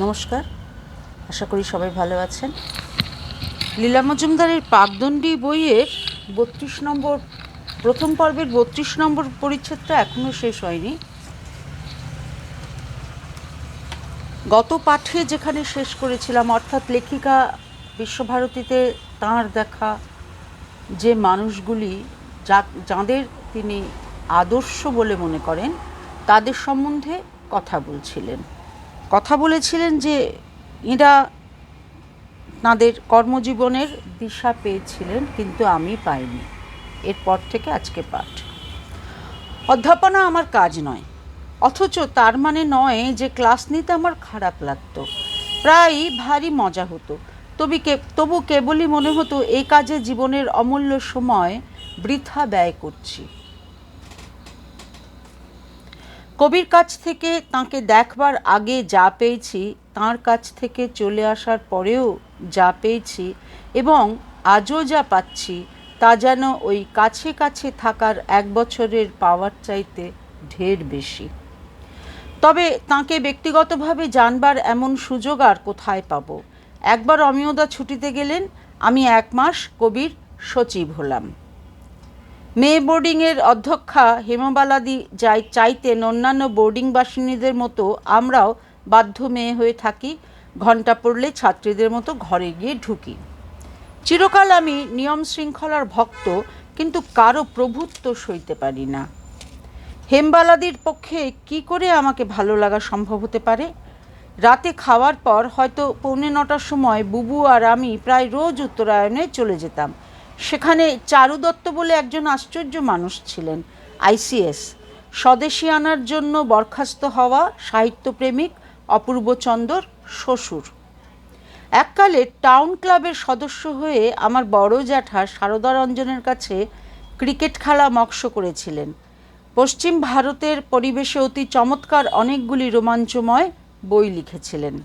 নমস্কার। আশা করি সবাই ভালো আছেন। লীলা মজুমদারের পাকদণ্ডী বইয়ের বত্রিশ নম্বর, প্রথম পর্বের বত্রিশ নম্বর পরিচ্ছেদটা এখনও শেষ হয়নি। গত পাঠে যেখানে শেষ করেছিলাম, অর্থাৎ লেখিকা বিশ্বভারতীতে তাঁর দেখা, যে মানুষগুলি যা, যাঁদের তিনি আদর্শ বলে মনে করেন, তাদের সম্বন্ধে কথা বলছিলেন। কথা বলেছিলেন যে এরা তাঁদের কর্মজীবনের দিশা পেয়েছিলেন, কিন্তু আমি পাইনি। এরপর থেকে আজকে পাঠ। অধ্যাপনা আমার কাজ নয়, অথচ তার মানে নয় যে ক্লাস নিতে আমার খারাপ লাগতো। প্রায়ই ভারী মজা হতো। তবে কে, তবু কেবলই মনে হতো, এই কাজে জীবনের অমূল্য সময় বৃথা ব্যয় করছি। কবির কাছ থেকে তাকে দেখবার আগে যা পেয়েছি, তার কাছ থেকে চলে আসার পরেও যা পেয়েছি এবং আজও যা পাচ্ছি, তা যেন ওই কাছে কাছে থাকার এক বছরের পাওয়ার চাইতে ঢের বেশি। তবে তাকে ব্যক্তিগতভাবে জানবার এমন সুযোগ আর কোথায় পাব? একবার অমিয়দা ছুটিতে গেলেন, আমি এক মাস কবির সচিব হলাম। মেয়ে বোর্ডিংয়ের অধ্যক্ষা হেমবালাদি যাই চাইতেন অন্যান্য বোর্ডিং বাসিনীদের মতো আমরাও বাধ্য মেয়ে হয়ে থাকি ঘণ্টা পড়লে ছাত্রীদের মতো ঘরে গিয়ে ঢুকি। চিরকাল আমি নিয়ম শৃঙ্খলার ভক্ত, কিন্তু কারও প্রভুত্ব সইতে পারি না। হেমবালাদির পক্ষে কি করে আমাকে ভালো লাগা সম্ভব হতে পারে? রাতে খাওয়ার পর হয়তো পৌনে নটার সময় বুবু আর আমি প্রায় রোজ উত্তরায়ণে চলে যেতাম। সেখানে চারু দত্ত বলে একজন আশ্চর্য মানুষ ছিলেন, আইসিএস। স্বদেশী আনার জন্য বরখাস্ত হওয়া সাহিত্যপ্রেমিক অপূর্বচন্দর শ্বশুর। এককালে টাউন ক্লাবের সদস্য হয়ে আমার বড় জ্যাঠা সারদা রঞ্জনের কাছে ক্রিকেট খেলা মক্স করেছিলেন। পশ্চিম ভারতের পরিবেশে অতি চমৎকার অনেকগুলি রোমাঞ্চময় বই লিখেছিলেন।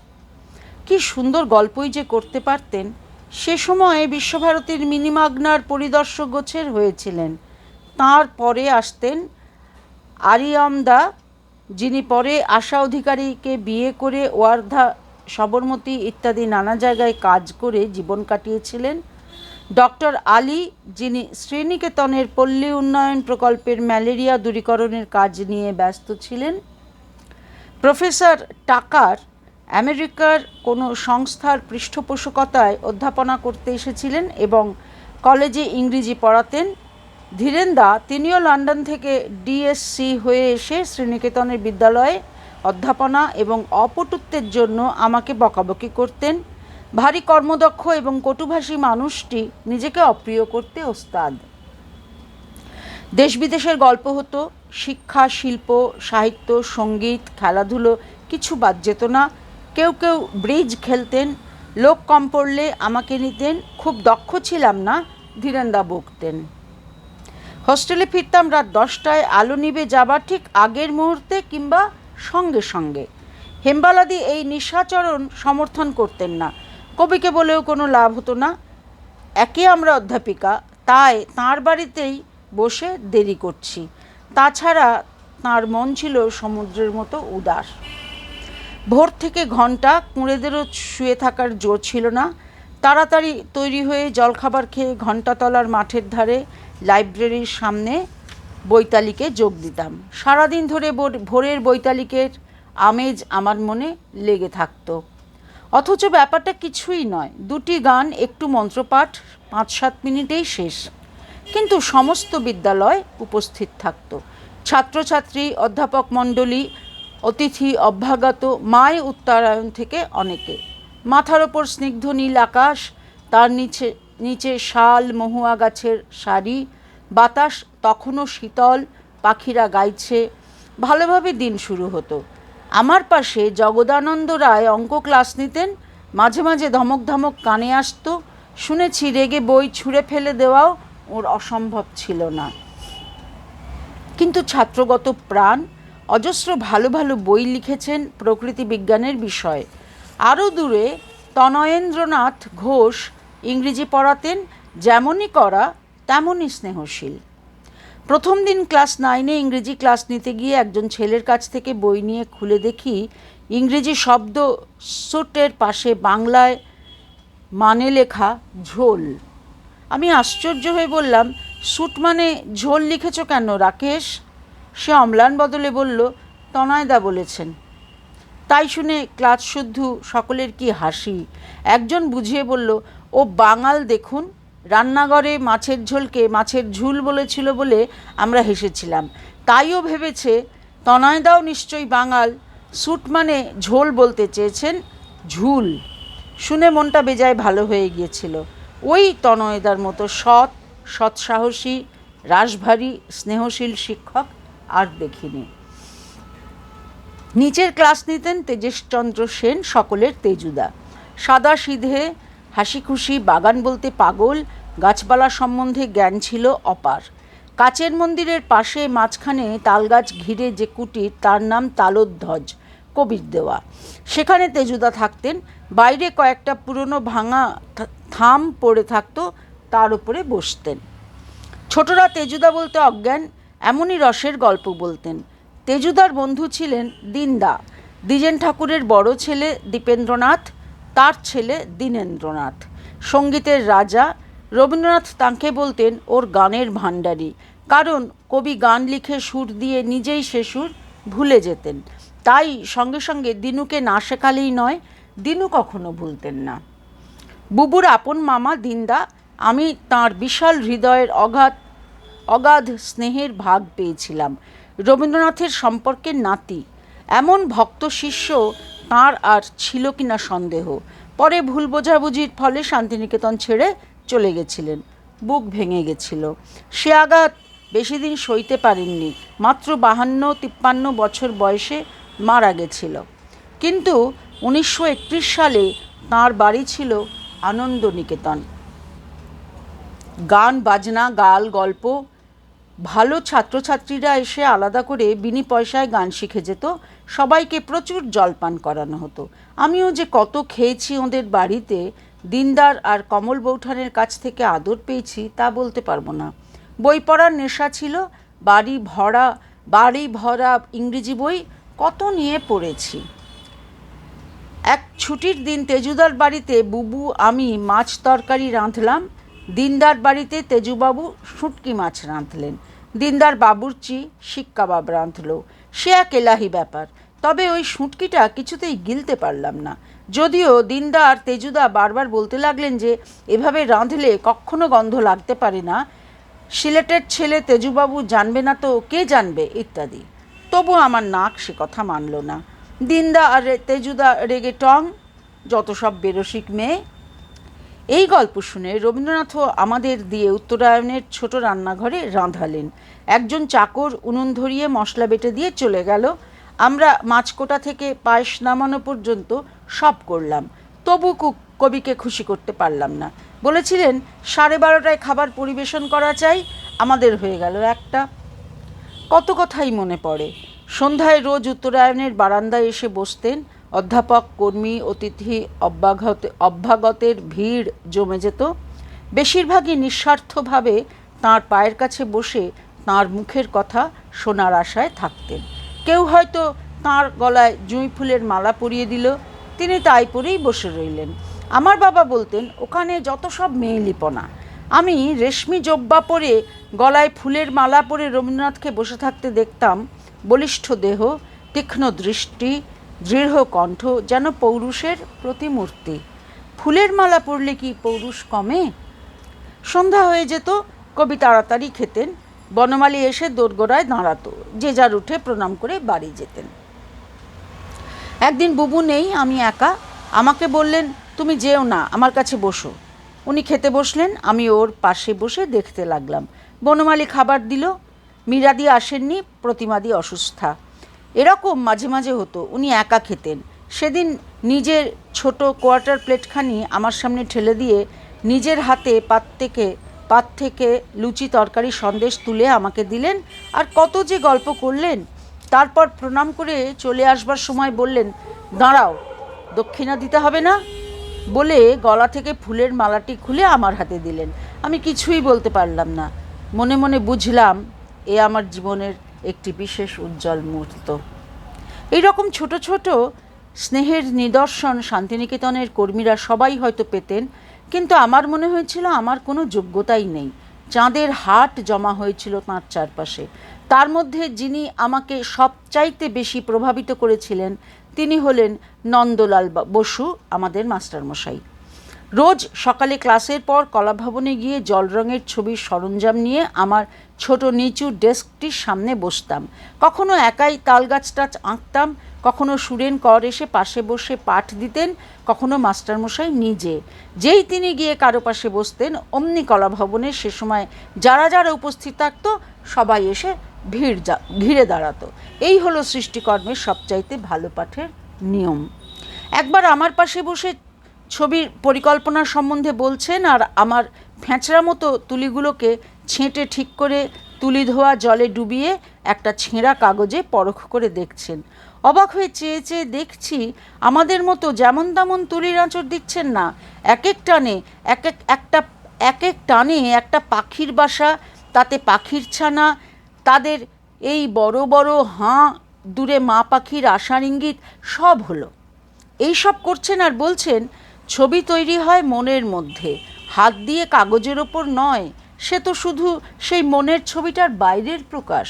কি সুন্দর গল্পই যে করতে পারতেন সে সময়ে বিশ্বভারতীর মিনিমাগনার পরিদর্শক গোছের হয়েছিলেন। তার পরে আসতেন আরিয়ামদা, যিনি পরে আশা অধিকারীকে বিয়ে করে ওয়ার্ধা, সবরমতী ইত্যাদি নানা জায়গায় কাজ করে জীবন কাটিয়েছিলেন। ডক্টর আলী, যিনি শ্রীনিকেতনের পল্লী উন্নয়ন প্রকল্পের ম্যালেরিয়া দূরীকরণের কাজ নিয়ে ব্যস্ত ছিলেন। প্রফেসর টাকার আমেরিকার কোনো সংস্থার পৃষ্ঠপোষকতায় অধ্যাপনা করতে এসেছিলেন এবং কলেজে ইংরেজি পড়াতেন। ধীরেন্দা, তিনিও লন্ডন থেকে ডিএসসি হয়ে এসে শ্রীনিকেতনের বিদ্যালয়ে অধ্যাপনা এবং অপটুত্বের জন্য আমাকে বকাবকি করতেন। ভারী কর্মদক্ষ এবং কটুভাষী মানুষটি নিজেকে অপ্রিয় করতে ওস্তাদ। দেশ বিদেশের গল্প হতো, শিক্ষা, শিল্প, সাহিত্য, সংগীত, খেলাধুলো, কিছু বাদ যেত না। কেউ কেউ ব্রিজ খেলতেন, লোক কম পড়লে আমাকে নিতেন, খুব দক্ষ ছিলাম না, ধীরেন্দা বকতেন। হোস্টেলে ফিরতাম রাত দশটায়, আলো নিবে যাবার ঠিক আগের মুহূর্তে কিংবা সঙ্গে সঙ্গে। হেমবালাদি এই নিশাচরণ সমর্থন করতেন না। কবিকে বলেও কোনো লাভ হতো না। একে আমরা অধ্যাপিকা, তাই তাঁর বাড়িতেই বসে দেরি করছি। তাছাড়া তাঁর মন ছিল সমুদ্রের মতো উদার। ভোর থেকে ঘণ্টা কুঁড়েদেরও শুয়ে থাকার জোর ছিল না। তাড়াতাড়ি তৈরি হয়ে জলখাবার খেয়ে ঘণ্টাতলার মাঠের ধারে লাইব্রেরির সামনে বৈতালিকে যোগ দিতাম। সারাদিন ধরে ভোরের বৈতালিকের আমেজ আমার মনে লেগে থাকতো। অথচ ব্যাপারটা কিছুই নয়। দুটি গান, একটু মন্ত্রপাঠ পাঁচ সাত মিনিটেই শেষ। কিন্তু সমস্ত বিদ্যালয় উপস্থিত থাকত। ছাত্রছাত্রী, অধ্যাপক মণ্ডলী অতিথি অভ্যাগত মায় উত্তরায়ণ থেকে অনেকে। মাথার ওপর স্নিগ্ধ নীল আকাশ, তার নিচে নিচে শাল, মহুয়া গাছের শাড়ি, বাতাস তখনও শীতল, পাখিরা গাইছে। ভালোভাবে দিন শুরু হতো। আমার পাশে জগদানন্দ রায় অঙ্ক ক্লাস নিতেন। মাঝে মাঝে ধমক ধমক কানে আসতো। শুনেছি রেগে বই ছুঁড়ে ফেলে দেওয়াও ওর অসম্ভব ছিল না। কিন্তু ছাত্রগত প্রাণ অজস্র ভালো ভালো বই লিখেছেন প্রকৃতি বিজ্ঞানের বিষয়ে। আরও দূরে তনয়েন্দ্রনাথ ঘোষ ইংরেজি পড়াতেন, যেমনই করা, তেমনই স্নেহশীল। প্রথম দিন ক্লাস নাইনে ইংরেজি ক্লাস নিতে গিয়ে একজন ছেলের কাছ থেকে বই নিয়ে খুলে দেখি, ইংরেজি শব্দ সুটের পাশে বাংলায় মানে লেখা ঝোল। আমি আশ্চর্য হয়ে বললাম স্যুট মানে ঝোল লিখেছ কেন রাকেশ? সে অম্লান বদলে বলল, তনয়দা বলেছেন। তাই শুনে ক্লাস শুদ্ধ সকলের কি হাসি। একজন বুঝিয়ে বলল, ও বাঙাল দেখুন, রান্নাঘরে মাছের ঝোলকে মাছের ঝুল বলেছিল বলে আমরা হেসেছিলাম। তাইও ভেবেছে, তনয়দাও নিশ্চয়ই বাঙাল, স্যুট মানে ঝোল বলতে চেয়েছেন, ঝুল। শুনে মনটা বেজায় ভালো হয়ে গিয়েছিল। ওই তনয়দার মতো সৎ, সৎসাহসী রাশভারী স্নেহশীল শিক্ষক আর দেখিনি। নিচের ক্লাস নিতেন তেজেশচন্দ্র সেন, সকলের তেজুদা। সাদা সিধে হাসি খুশি বাগান বলতে পাগল, গাছপালা সম্বন্ধে জ্ঞান ছিল অপার। কাচের মন্দিরের পাশে মাঝখানে তালগাছ ঘিরে যে কুটির, তার নাম তালোধ্বজ, কবির দেওয়া। সেখানে তেজুদা থাকতেন। বাইরে কয়েকটা পুরনো ভাঙা থাম পড়ে থাকতো, তার উপরে বসতেন। ছোটরা তেজুদা বলতে অজ্ঞান এমনই রসের গল্প বলতেন। তেজুদার বন্ধু ছিলেন দিনদা। দ্বিজেন ঠাকুরের বড় ছেলে দীপেন্দ্রনাথ, তার ছেলে দীনেন্দ্রনাথ। সঙ্গীতের রাজা রবীন্দ্রনাথ তাঁকে বলতেন ওর গানের ভাণ্ডারী। কারণ কবি গান লিখে সুর দিয়ে নিজেই সে সুর ভুলে যেতেন। তাই সঙ্গে সঙ্গে দিনুকে না শেখালেই নয়, দিনু কখনো ভুলতেন না। বুবুর আপন মামা দিনদা, আমি তার বিশাল হৃদয়ের অগাধ অগাধ স্নেহের ভাগ পেয়েছিলাম। রবীন্দ্রনাথের সম্পর্কে নাতি, এমন ভক্ত শিষ্য তাঁর আর ছিল কিনা সন্দেহ। পরে ভুল বোঝাবুঝির ফলে শান্তিনিকেতন ছেড়ে চলে গেছিলেন। বুক ভেঙে গেছিল। সে আঘাত বেশি দিন সইতে পারেননি। মাত্র বাহান্ন, তিপ্পান্ন বছর বয়সে মারা গেছিল। কিন্তু উনিশশো একত্রিশ সালে তাঁর বাড়ি ছিল আনন্দনিকেতন। গান, বাজনা, গাল, গল্প ভালো ছাত্রছাত্রীরা এসে আলাদা করে বিনি পয়সায় গান শিখে যেত। সবাইকে প্রচুর জলপান করানো হতো। আমিও যে কত খেয়েছি ওদের বাড়িতে, দিনদার আর কমল বৌঠানের কাছ থেকে আদর পেয়েছি তা বলতে পারব না। বই পড়ার নেশা ছিল, বাড়ি ভরা বাড়ি ভরা ইংরেজি বই কত নিয়ে পড়েছি। এক ছুটির দিন তেজুদার বাড়িতে বুবু, আমি মাছ তরকারি রাঁধলাম। দিনদার বাড়িতে তেজুবাবু শুটকি মাছ রাঁধলেন। দিনদার বাবুর্চি শিক কাবাব রাঁধলো। সে এক এলাহি ব্যাপার। তবে ওই শুটকিটা কিছুতেই গিলতে পারলাম না। যদিও দিনদা আর তেজুদা বারবার বলতে লাগলেন যে, এভাবে রাঁধলে কখনো গন্ধ লাগতে পারে না। সিলেটের ছেলে তেজুবাবু জানবে না তো কে জানবে, ইত্যাদি। তবু আমার নাক সে কথা মানল না। দিনদা আর তেজুদা রেগে টং, যত সব বেরসিক মেয়ে এই গল্প শুনে রবীন্দ্রনাথও আমাদের দিয়ে উত্তরায়ণের ছোট রান্নাঘরে রাঁধালেন। একজন চাকর উনুন ধরিয়ে মশলা বেটে দিয়ে চলে গেল। আমরা মাছকোটা থেকে পায়েস নামানো পর্যন্ত সব করলাম। তবু কবিকে খুশি করতে পারলাম না। বলেছিলেন, সাড়ে বারোটায় খাবার পরিবেশন করা চাই, আমাদের হয়ে গেল একটা। কত কথাই মনে পড়ে। সন্ধ্যায় রোজ উত্তরায়ণের বারান্দায় এসে বসতেন অধ্যাপক, কর্মী, অতিথি অভ্যাগত অভ্যাগতের ভিড় জমে যেত। বেশিরভাগই নিঃস্বার্থভাবে তাঁর পায়ের কাছে বসে তাঁর মুখের কথা শোনার আশায় থাকতেন। কেউ হয়তো তাঁর গলায় জুঁই ফুলের মালা পরিয়ে দিল, তিনি তাই পরেই বসে রইলেন। আমার বাবা বলতেন, ওখানে যত সব মেয়েলিপনা। আমি রেশমি জব্বা পরে গলায় ফুলের মালা পরে রবীন্দ্রনাথকে বসে থাকতে দেখতাম বলিষ্ঠ দেহ, তীক্ষ্ণ দৃষ্টি, দৃঢ় কণ্ঠ যেন পৌরুষের প্রতিমূর্তি। ফুলের মালা পরলে কি পৌরুষ কমে? সন্ধ্যা হয়ে যেত, কবি তাড়াতাড়ি খেতেন। বনমালী এসে দোরগোড়ায় দাঁড়াতো, যে যার উঠে প্রণাম করে বাড়ি যেতেন। একদিন বুবু নেই, আমি একা। আমাকে বললেন, তুমি যেও না, আমার কাছে বসো। উনি খেতে বসলেন, আমি ওর পাশে বসে দেখতে লাগলাম। বনমালী খাবার দিল মীরাদি আসেননি, প্রতিমাদি অসুস্থা। এরকম মাঝে মাঝে হতো, উনি একা খেতেন। সেদিন নিজের ছোট কোয়ার্টার প্লেটখানি আমার সামনে ঠেলে দিয়ে নিজের হাতে পাত থেকে পাত থেকে লুচি তরকারি সন্দেশ তুলে আমাকে দিলেন আর কত যে গল্প করলেন, তারপর প্রণাম করে চলে আসবার সময় বললেন, দাঁড়াও, দক্ষিণা দিতে হবে না? বলে গলা থেকে ফুলের মালাটি খুলে আমার হাতে দিলেন। আমি কিছুই বলতে পারলাম না। মনে মনে বুঝলাম এ আমার জীবনের একটি বিশেষ উজ্জ্বল মুহূর্ত। এইরকম ছোট ছোট স্নেহের নিদর্শন শান্তিনিকেতনের কর্মীরা সবাই হয়তো পেতেন, কিন্তু আমার মনে হয়েছিল আমার কোনো যোগ্যতাই নেই। চাঁদের হাট জমা হয়েছিল তাঁর চারপাশে। তার মধ্যে যিনি আমাকে সবচাইতে বেশি প্রভাবিত করেছিলেন, তিনি হলেন নন্দলাল বসু, আমাদের মাস্টারমশাই। রোজ সকালে ক্লাসের পর কলাভবনে গিয়ে জল রঙের ছবির সরঞ্জাম নিয়ে আমার ছোট নিচু ডেস্কটির সামনে বসতাম। কখনো একাই তালগাছ টাছ আঁকতাম, কখনো সুরেন কর এসে পাশে বসে পাঠ দিতেন, কখনো মাস্টারমশাই নিজে। যেই তিনি গিয়ে কারও পাশে বসতেন, অমনি কলাভবনে সে সময় যারা যারা উপস্থিত থাকতো, সবাই এসে ভিড় যা ঘিরে দাঁড়াতো। এই হলো সৃষ্টিকর্মের সবচাইতে ভালো পাঠের নিয়ম। একবার আমার পাশে বসে ছবির পরিকল্পনা সম্বন্ধে বলছেন, আর আমার ফ্যাঁচড়া মতো তুলিগুলোকে ছেঁটে ঠিক করে তুলি ধোয়া জলে ডুবিয়ে একটা ছেঁড়া কাগজে পরখ করে দেখছেন। অবাক হয়ে চেয়ে চেয়ে দেখছি, আমাদের মতো যেমন তেমন তুলির আঁচড় দিচ্ছেন না। এক এক টানে, এক এক, একটা, এক এক টানে একটা পাখির বাসা, তাতে পাখির ছানা, তাদের এই বড় বড় হাঁ, দূরে মা পাখির আশার ইঙ্গিত সব হলো। এই সব করছেন আর বলছেন ছবি তৈরি হয় মনের মধ্যে। হাত দিয়ে কাগজের ওপর নয়, সে তো শুধু সেই মনের ছবিটার বাইরের প্রকাশ।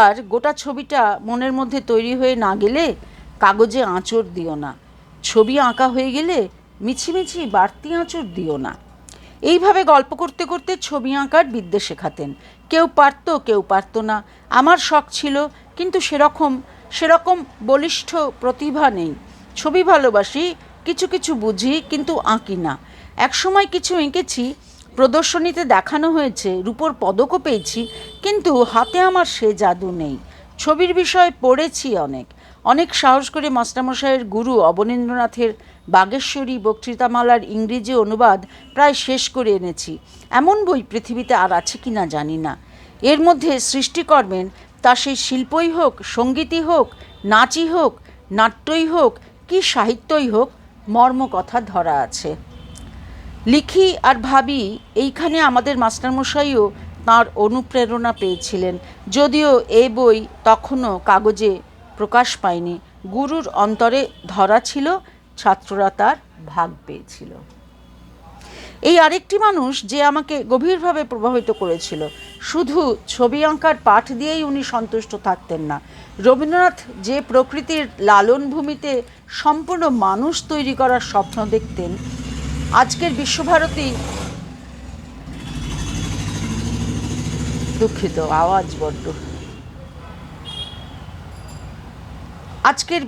আর গোটা ছবিটা মনের মধ্যে তৈরি হয়ে না গেলে কাগজে আঁচড় দিও না। ছবি আঁকা হয়ে গেলে মিছিমিছি বাড়তি আঁচড় দিও না। এইভাবে গল্প করতে করতে ছবি আঁকার বিদ্যে শেখাতেন। কেউ পারতো কেউ পারতো না। আমার শখ ছিল, কিন্তু সেরকম সেরকম বলিষ্ঠ প্রতিভা নেই। ছবি ভালোবাসি কিছু কিছু বুঝি কিন্তু আঁকি না। একসময় কিছু এঁকেছি, প্রদর্শনীতে দেখানো হয়েছে, রূপোর পদকও পেয়েছি, কিন্তু হাতে আমার সে জাদু নেই। ছবির বিষয়ে পড়েছি অনেক। অনেক সাহস করে মাস্টারমশাইয়ের গুরু অবনীন্দ্রনাথের বাগেশ্বরী বক্তৃতামালার ইংরেজি অনুবাদ প্রায় শেষ করে এনেছি। এমন বই পৃথিবীতে আর আছে কি না জানি না। এর মধ্যে সৃষ্টিকর্মেন তা সেই শিল্পই হোক, সঙ্গীতই হোক, নাচই হোক, নাট্যই হোক, কি সাহিত্যই হোক মর্মকথা ধরা আছে। লিখি আর ভাবি, এইখানে আমাদের মাস্টারমশাইও তাঁর অনুপ্রেরণা পেয়েছিলেন। যদিও এ বই তখনও কাগজে প্রকাশ পায়নি। গুরুর অন্তরে ধরা ছিল, ছাত্ররা তার ভাগ পেয়েছিল। এই আরেকটি মানুষ যে আমাকে গভীরভাবে প্রভাবিত করেছিল। শুধু ছবি আঁকার পাঠ দিয়েই উনি সন্তুষ্ট থাকতেন না। রবীন্দ্রনাথ যে প্রকৃতির লালন ভূমিতে সম্পূর্ণ মানুষ তৈরি করার স্বপ্ন দেখতেন, আজকের বিশ্বভারতী দুঃখিত, আওয়াজ বড্ড। আজকের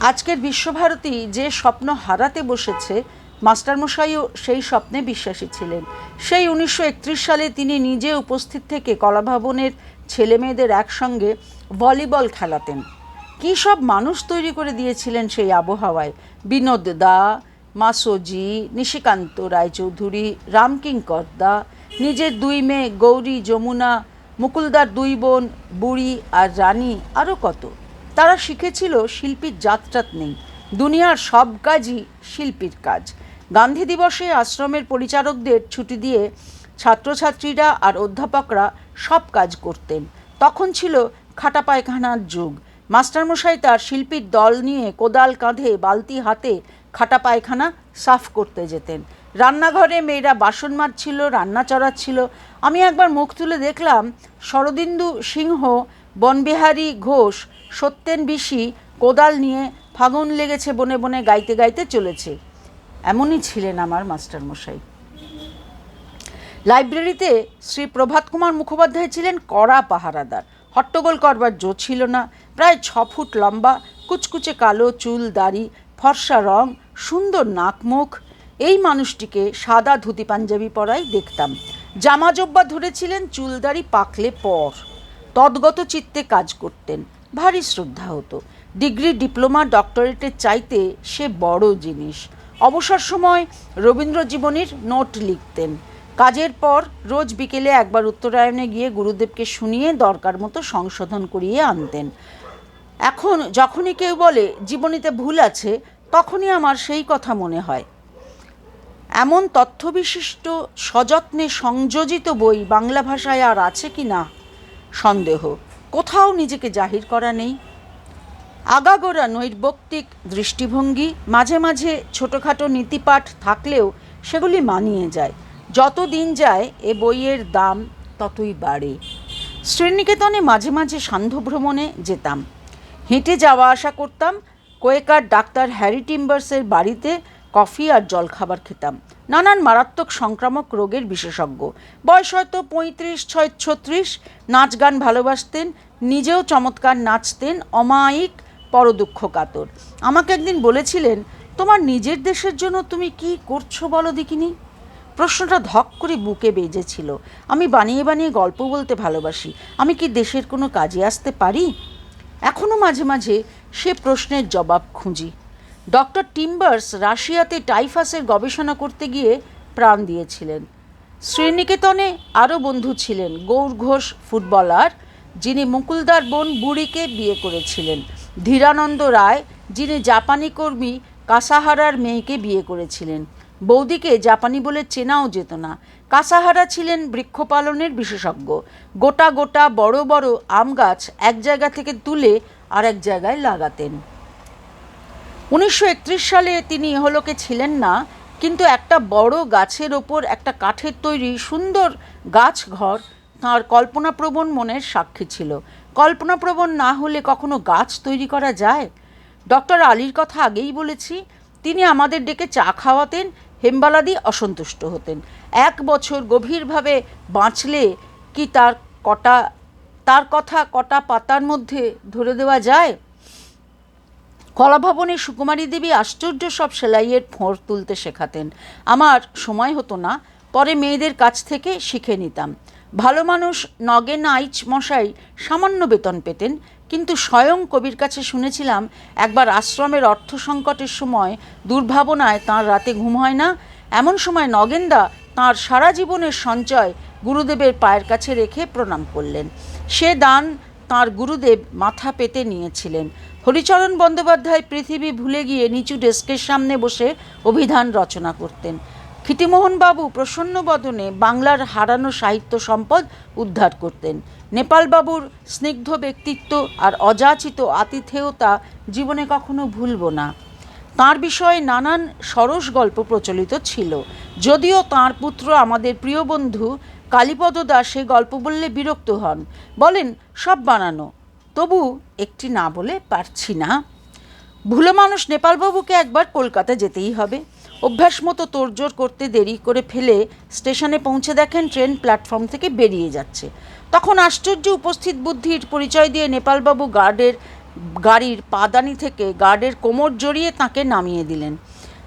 আজকের বিশ্বভারতী যে স্বপ্ন হারাতে বসেছে, মাস্টারমশাইও সেই স্বপ্নে বিশ্বাসী ছিলেন। সেই উনিশশো একত্রিশ সালে তিনি নিজে উপস্থিত থেকে কলাভবনের ছেলেমেয়েদের একসঙ্গে ভলিবল খেলাতেন। কী সব মানুষ তৈরি করে দিয়েছিলেন সেই আবহাওয়ায়? বিনোদ দা, মাসোজি, নিশিকান্ত রায়চৌধুরী, রামকিঙ্কর দা, নিজের দুই মেয়ে গৌরী যমুনা, মুকুলদার দুই বোন, বুড়ি আর রানী আরও কত। তারা শিখেছিল শিল্পীর যাত্রাত নেই। দুনিয়ার সব কাজই শিল্পীর কাজ। গান্ধী দিবসে আশ্রমের পরিচারকদের ছুটি দিয়ে ছাত্রছাত্রীরা আর অধ্যাপকরা সব কাজ করতেন। তখন ছিল খাটা পায়খানার যুগ। মাস্টারমশাই তার শিল্পীর দল নিয়ে কোদাল কাঁধে বালতি হাতে খাটা পায়খানা সাফ করতে যেতেন। রান্নাঘরে মেয়েরা বাসন মাজছিল রান্না চড়াচ্ছিল। আমি একবার মুখ তুলে দেখলাম, শরদিন্দু সিংহ, বনবিহারী ঘোষ, সত্যেন বিশি কোদাল নিয়ে ফাগুন লেগেছে বনে বনে গাইতে গাইতে চলেছে। এমনই ছিলেন আমার মাস্টারমশাই। লাইব্রেরিতে শ্রী প্রভাত কুমার মুখোপাধ্যায় ছিলেন কড়া পাহারাদার। হট্টগোল করবার জো ছিল না। প্রায় ছ ফুট লম্বা, কুচকুচে কালো চুল, দাড়ি, ফর্সা রং, সুন্দর নাকমুখ। এই মানুষটিকে সাদা ধুতি পাঞ্জাবি পরাই দেখতাম। জামা জব্বা ধরেছিলেন চুলদাড়ি পাকলে পর। তদ্গত চিত্তে কাজ করতেন। ভারী শ্রদ্ধা হতো। ডিগ্রি ডিপ্লোমা ডক্টরেটের চাইতে সে বড় জিনিস। অবসর সময় রবীন্দ্র জীবনীর নোট লিখতেন। কাজের পর রোজ বিকেলে একবার উত্তরায়ণে গিয়ে গুরুদেবকে শুনিয়ে দরকার মতো সংশোধন করিয়ে আনতেন। এখন যখনই কেউ বলে, জীবনীতে ভুল আছে তখনই আমার সেই কথা মনে হয়। এমন তথ্যবিশিষ্ট, সযত্নে সংযোজিত বই বাংলা ভাষায় আর আছে কি না? সন্দেহ। কোথাও নিজেকে জাহির করা নেই। আগাগোড়া নৈর্বক্তিক দৃষ্টিভঙ্গি, মাঝে মাঝে ছোটোখাটো নীতিপাঠ থাকলেও সেগুলি মানিয়ে যায়। যত দিন যায় এ বইয়ের দাম ততই বাড়ে। শ্রীনিকেতনে মাঝে মাঝে সান্ধ্য ভ্রমণে যেতাম। হেঁটে যাওয়া আসা করতাম কোয়েকার ডাক্তার হ্যারি টিম্বার্সের বাড়িতে কফি আর জলখাবার খেতাম। নানান মারাত্মক সংক্রামক রোগের বিশেষজ্ঞ। বয়স হয়তো পঁয়ত্রিশ, ছয়, ছত্রিশ, নাচ গান ভালোবাসতেন, নিজেও চমৎকার নাচতেন, অমায়িক পরদুঃখ কাতর আমাকে একদিন বলেছিলেন, তোমার নিজের দেশের জন্য তুমি কি করছ বলো দেখিনি? প্রশ্নটা ধক করে বুকে বেজেছিল। আমি বানিয়ে বানিয়ে গল্প বলতে ভালোবাসি। আমি কি দেশের কোনো কাজে আসতে পারি? এখনও মাঝে মাঝে সে প্রশ্নের জবাব খুঁজি। ডক্টর টিম্বার্স রাশিয়াতে টাইফাসের গবেষণা করতে গিয়ে প্রাণ দিয়েছিলেন। শ্রীনিকেতনে আরও বন্ধু ছিলেন গৌর ঘোষ ফুটবলার, যিনি মুকুলদার বোন বুড়িকে বিয়ে করেছিলেন। ধীরানন্দ রায়, যিনি জাপানি কর্মী কাসাহারার মেয়েকে বিয়ে করেছিলেন। বৌদিকে জাপানি বলে চেনাও যেত না। কাসাহারা ছিলেন বৃক্ষপালনের বিশেষজ্ঞ। গোটা গোটা বড় বড় আম গাছ এক জায়গা থেকে তুলে আর এক জায়গায় লাগাতেন। উনিশশো সালে তিনি ইহলোকে ছিলেন না, কিন্তু একটা বড় গাছের ওপর একটা কাঠের তৈরি সুন্দর গাছ ঘর তাঁর কল্পনাপ্রবণ মনের সাক্ষী ছিল। কল্পনাপ্রবণ না হলে কখনো গাছ তৈরি করা যায়? ডক্টর আলীর কথা আগেই বলেছি, তিনি আমাদের ডেকে চা খাওয়াতেন হেম্বালাদি অসন্তুষ্ট হতেন। এক বছর গভীরভাবে বাঁচলে কি তার কটা, তার কথা কটা পাতার মধ্যে ধরে দেওয়া যায়? কলাভবনে সুকুমারী দেবী আশ্চর্য সব সেলাইয়ের ফোঁড় তুলতে শেখাতেন। আমার সময় হতো না, পরে মেয়েদের কাছ থেকে শিখে নিতাম। ভালো মানুষ নগেন আইচ মশাই সামান্য বেতন পেতেন কিন্তু স্বয়ং কবির কাছে শুনেছিলাম, একবার আশ্রমের অর্থ সংকটের সময় দুর্ভাবনায় তাঁর রাতে ঘুম হয় না, এমন সময় নগেনদা তাঁর সারা জীবনের সঞ্চয় গুরুদেবের পায়ের কাছে রেখে প্রণাম করলেন। সে দান তাঁর গুরুদেব মাথা পেতে নিয়েছিলেন। হরিচরণ বন্দ্যোপাধ্যায় পৃথিবী ভুলে গিয়ে নিচু ডেস্কের সামনে বসে অভিধান রচনা করতেন। ক্ষিতিমোহনবাবু প্রসন্ন বদনে বাংলার হারানো সাহিত্য সম্পদ উদ্ধার করতেন। নেপালবাবুর স্নিগ্ধ ব্যক্তিত্ব আর অযাচিত আতিথেয়তা জীবনে কখনো ভুলব না। তার বিষয়ে নানান সরস গল্প প্রচলিত ছিল। যদিও তার পুত্র আমাদের প্রিয় বন্ধু কালীপদ দাস সে গল্প বললে বিরক্ত হন। বলেন, সব বানানো। তবু একটি না বলে পারছি না। ভুলো মানুষ নেপালবাবুকে একবার কলকাতা যেতেই হবে। অভ্যাস মতো তোড়জোড় করতে দেরি করে ফেলে স্টেশনে পৌঁছে দেখেন ট্রেন প্ল্যাটফর্ম থেকে বেরিয়ে যাচ্ছে। তখন আশ্চর্য উপস্থিত বুদ্ধির পরিচয় দিয়ে নেপালবাবু গার্ডের গাড়ির পাদানি থেকে গার্ডের কোমর জড়িয়ে তাকে নামিয়ে দিলেন।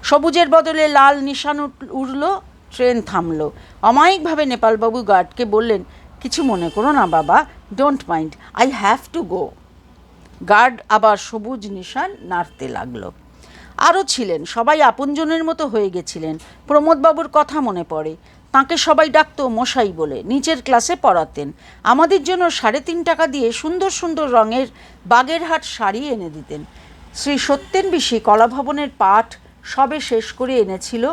সবুজের বদলে লাল নিশান উঠল, ট্রেন থামলো। অমায়িকভাবে নেপালবাবু গার্ডকে বললেন, কিছু মনে করো না বাবা, don't mind, I have to go. Guard আবার সবুজ নিশান নাড়তে লাগল। আরও ছিলেন, সবাই আপনজনের মতো হয়ে গেছিলেন। প্রমোদবাবুর কথা মনে পড়ে। তাকে সবাই ডাকতো মশাই বলে, নিচের ক্লাসে পড়াতেন। আমাদের জন্য সাড়ে তিন টাকা দিয়ে সুন্দর সুন্দর রঙের বাগেরহাট শাড়ি এনে দিতেন। শ্রী সত্যেন বিশি কলাভবনের পাঠ সবে শেষ করে এনেছিল।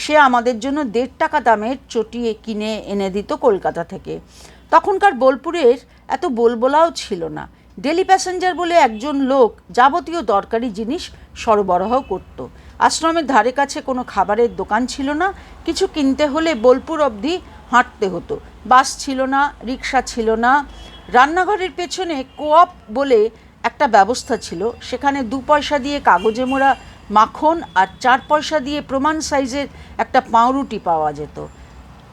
সে আমাদের জন্য দেড় টাকা দামের চটিয়ে কিনে এনে দিত কলকাতা থেকে। তখনকার বোলপুরের এত বোলবোলাও ছিল না। ডেলি প্যাসেঞ্জার বলে একজন লোক যাবতীয় দরকারি জিনিস সরবরাহ করত। আশ্রমের ধারে কাছে কোনো খাবারের দোকান ছিল না। কিছু কিনতে হলে বোলপুর অবধি হাঁটতে হতো। বাস ছিল না রিক্সা ছিল না। রান্নাঘরের পেছনে কোঅপ বলে একটা ব্যবস্থা ছিল। সেখানে দু পয়সা দিয়ে কাগজে মোড়া মাখন আর চার পয়সা দিয়ে প্রমাণ সাইজের একটা পাউরুটি পাওয়া যেত।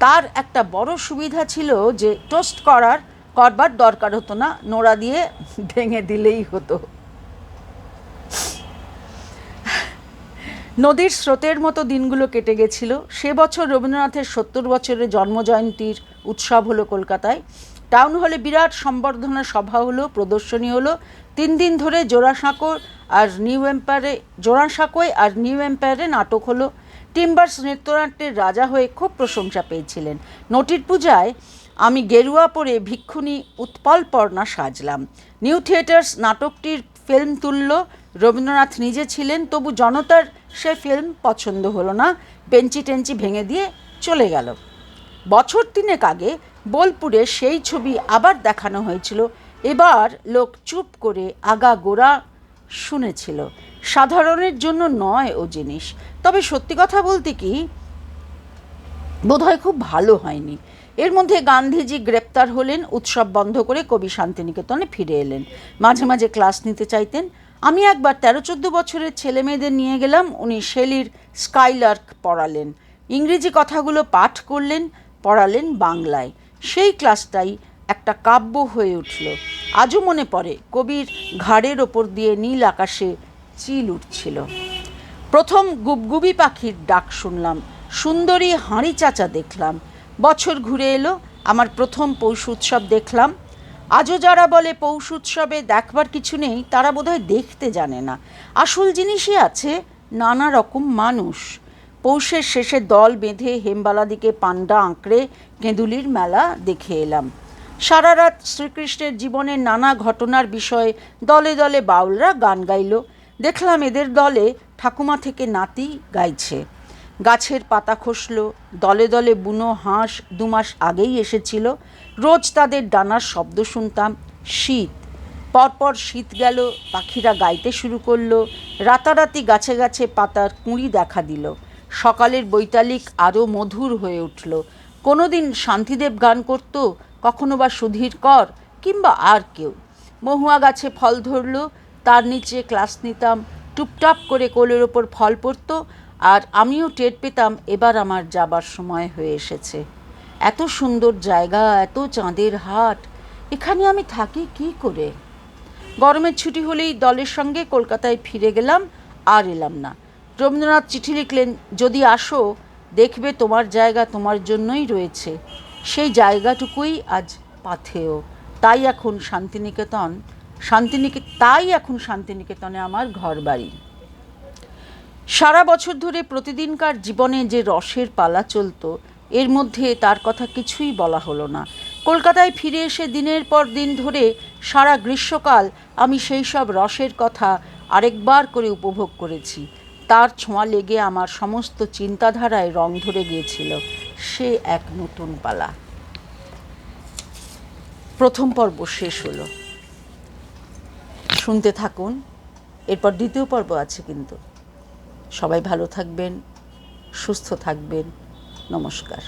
তার একটা বড় সুবিধা ছিল যে টোস্ট করার, করবার দরকার হতো না। নোড়া দিয়ে ভেঙে দিলেই হতো। নদীর স্রোতের মতো দিনগুলো কেটে গেছিল। সে বছর রবীন্দ্রনাথের সত্তর বছরের জন্মজয়ন্তীর উৎসব হলো কলকাতায়। টাউন হলে বিরাট সম্বর্ধনা সভা হলো, প্রদর্শনী হলো। তিন দিন ধরে জোড়াসাঁকো আর নিউ এম্পায়ারে, জোড়াসাঁকোয় আর নিউ এম্পায়ারে নাটক হলো। টিম্বার্স নৃত্যনাট্যের রাজা হয়ে খুব প্রশংসা পেয়েছিলেন। নটির পূজায় আমি গেরুয়া পরে ভিক্ষুণী উৎপল পর্ণা সাজলাম। নিউ থিয়েটার্স নাটকটির ফিল্ম তুলল রবীন্দ্রনাথ নিজে ছিলেন, তবু জনতার সে ফিল্ম পছন্দ হলো না। বেঞ্চি টেঞ্চি ভেঙে দিয়ে চলে গেল। বছর তিনেক আগে বোলপুরে সেই ছবি আবার দেখানো হয়েছিল। এবার লোক চুপ করে আগা গোড়া শুনেছিল। সাধারণের জন্য নয় ও জিনিস। তবে সত্যি কথা বলতে কি, বোধহয় খুব ভালো হয়নি। এর মধ্যে গান্ধীজি গ্রেপ্তার হলেন, উৎসব বন্ধ করে কবি শান্তিনিকেতনে ফিরে এলেন। মাঝে মাঝে ক্লাস নিতে চাইতেন আমি একবার তেরো চোদ্দ বছরের ছেলে মেয়েদের নিয়ে গেলাম, উনি শেলির স্কাইলার্ক পড়ালেন। ইংরেজি কথাগুলো পাঠ করলেন, পড়ালেন বাংলায়। সেই ক্লাসটাই একটা কাব্য হয়ে উঠল। আজও মনে পড়ে, কবির ঘাড়ের ওপর দিয়ে নীল আকাশে চিল উঠছিল। প্রথম গুবগুবি পাখির ডাক শুনলাম, সুন্দরী হাঁড়ি চাচা দেখলাম। বছর ঘুরে এলো, আমার প্রথম পৌষ উৎসব দেখলাম। আজও যারা বলে পৌষ উৎসবে দেখবার কিছু নেই, তারা বোধহয় দেখতে জানে না। আসল জিনিসই আছে নানা রকম মানুষ। পৌষের শেষে দল বেঁধে হেমবালা দিকে পান্ডা আঁকড়ে কেঁদুলির মেলা দেখে এলাম। সারা রাত শ্রীকৃষ্ণের জীবনের নানা ঘটনার বিষয়ে দলে দলে বাউলরা গান গাইল। দেখলাম এদের দলে ঠাকুমা থেকে নাতি গাইছে। গাছের পাতা খসলো, দলে দলে বুনো হাঁস দুমাস আগেই এসেছিল। রোজ তাদের ডানার শব্দ শুনতাম, শীত। পরপর শীত গেল, পাখিরা গাইতে শুরু করল, রাতারাতি গাছে গাছে পাতার কুঁড়ি দেখা দিল। সকালের বৈতালিক আরও মধুর হয়ে উঠল। কোনোদিন শান্তিদেব গান করত, কখনো বা সুধীর কর, কিংবা আর কেউ। মহুয়া গাছে ফল ধরলো, তার নিচে ক্লাস নিতাম, টুপটাপ করে কোলের ওপর ফল পড়তো, আর আমিও টের পেতাম, এবার আমার যাবার সময় হয়ে এসেছে। এত সুন্দর জায়গা, এত চাঁদের হাট, এখানে আমি থাকি কি করে? গরমের ছুটি হলেই দলের সঙ্গে কলকাতায় ফিরে গেলাম, আর এলাম না। রবীন্দ্রনাথ চিঠি লিখলেন, যদি আসো, দেখবে তোমার জায়গা তোমার জন্যই রয়েছে। সেই জায়গাটুকুই আজ পাথেয়। তাই এখন শান্তিনিকেতন, শান্তিনিকে, তাই এখন শান্তিনিকেতনে আমার ঘর বাড়ি সারা বছর ধরে প্রতিদিনকার জীবনে যে রসের পালা চলতো এর মধ্যে তার কথা কিছুই বলা হলো না। কলকাতায় ফিরে এসে দিনের পর দিন ধরে সারা গ্রীষ্মকাল আমি সেই সব রসের কথা আরেকবার করে উপভোগ করেছি। তার ছোঁয়া লেগে আমার সমস্ত চিন্তাধারায় রং ধরে গিয়েছিল। সে এক নতুন পালা। প্রথম পর্ব শেষ হলো। শুনতে থাকুন। এরপর দ্বিতীয় পর্ব আছে কিন্তু। সবাই ভালো থাকবেন, সুস্থ থাকবেন। নমস্কার।